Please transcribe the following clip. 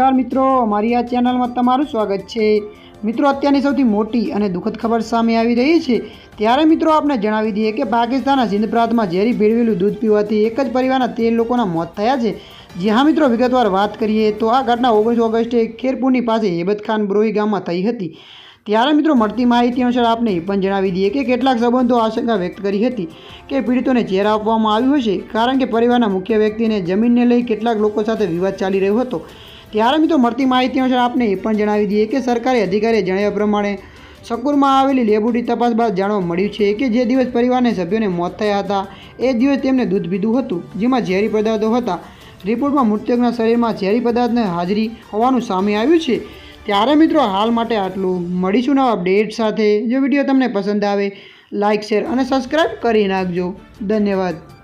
નમસ્કાર મિત્રો, અમારી આ ચેનલમાં તમારું સ્વાગત છે. મિત્રો, અત્યારની સૌથી મોટી અને દુઃખદ ખબર સામે આવી રહી છે. ત્યારે મિત્રો, આપને જણાવી દઈએ કે પાકિસ્તાનના સિંધ પ્રાંતમાં ઝેરી ભેળવેલું દૂધ પીવાથી એક જ પરિવારના તેર લોકોના મોત થયા છે. જી હા મિત્રો, વિગતવાર વાત કરીએ તો આ ઘટના ઓગણીસ ઓગસ્ટે ખેરપુરની પાસે હેબત ખાન બ્રોહી ગામમાં થઈ હતી. ત્યારે મિત્રો, મળતી માહિતી અનુસાર આપને એ પણ જણાવી દઈએ કે કેટલાક સંબંધો આશંકા વ્યક્ત કરી હતી કે પીડિતોને ચહેરા આપવામાં આવ્યું હશે, કારણ કે પરિવારના મુખ્ય વ્યક્તિને જમીનને લઈ કેટલાક લોકો સાથે વિવાદ ચાલી રહ્યો હતો. ત્યારે મિત્રો મળતી માહિતી અનુસાર આપને એ પણ જણાવી દઈએ કે સરકારી અધિકારીએ જણાવ્યા પ્રમાણે શકુરમાં આવેલી લેબોરેટરી તપાસ બાદ જાણવા મળ્યું છે કે જે દિવસ પરિવારના સભ્યોને મોત થયા હતા, એ દિવસ તેમને દૂધ પીધું હતું, જેમાં ઝેરી પદાર્થો હતા. રિપોર્ટમાં મૃતકના શરીરમાં ઝેરી પદાર્થને હાજરી હોવાનું સામે આવ્યું છે. ત્યારે મિત્રો હાલ માટે આટલું. મળીશું નવા અપડેટ સાથે. જો વીડિયો તમને પસંદ આવે લાઇક શેર અને સબસ્ક્રાઈબ કરી નાખજો. ધન્યવાદ.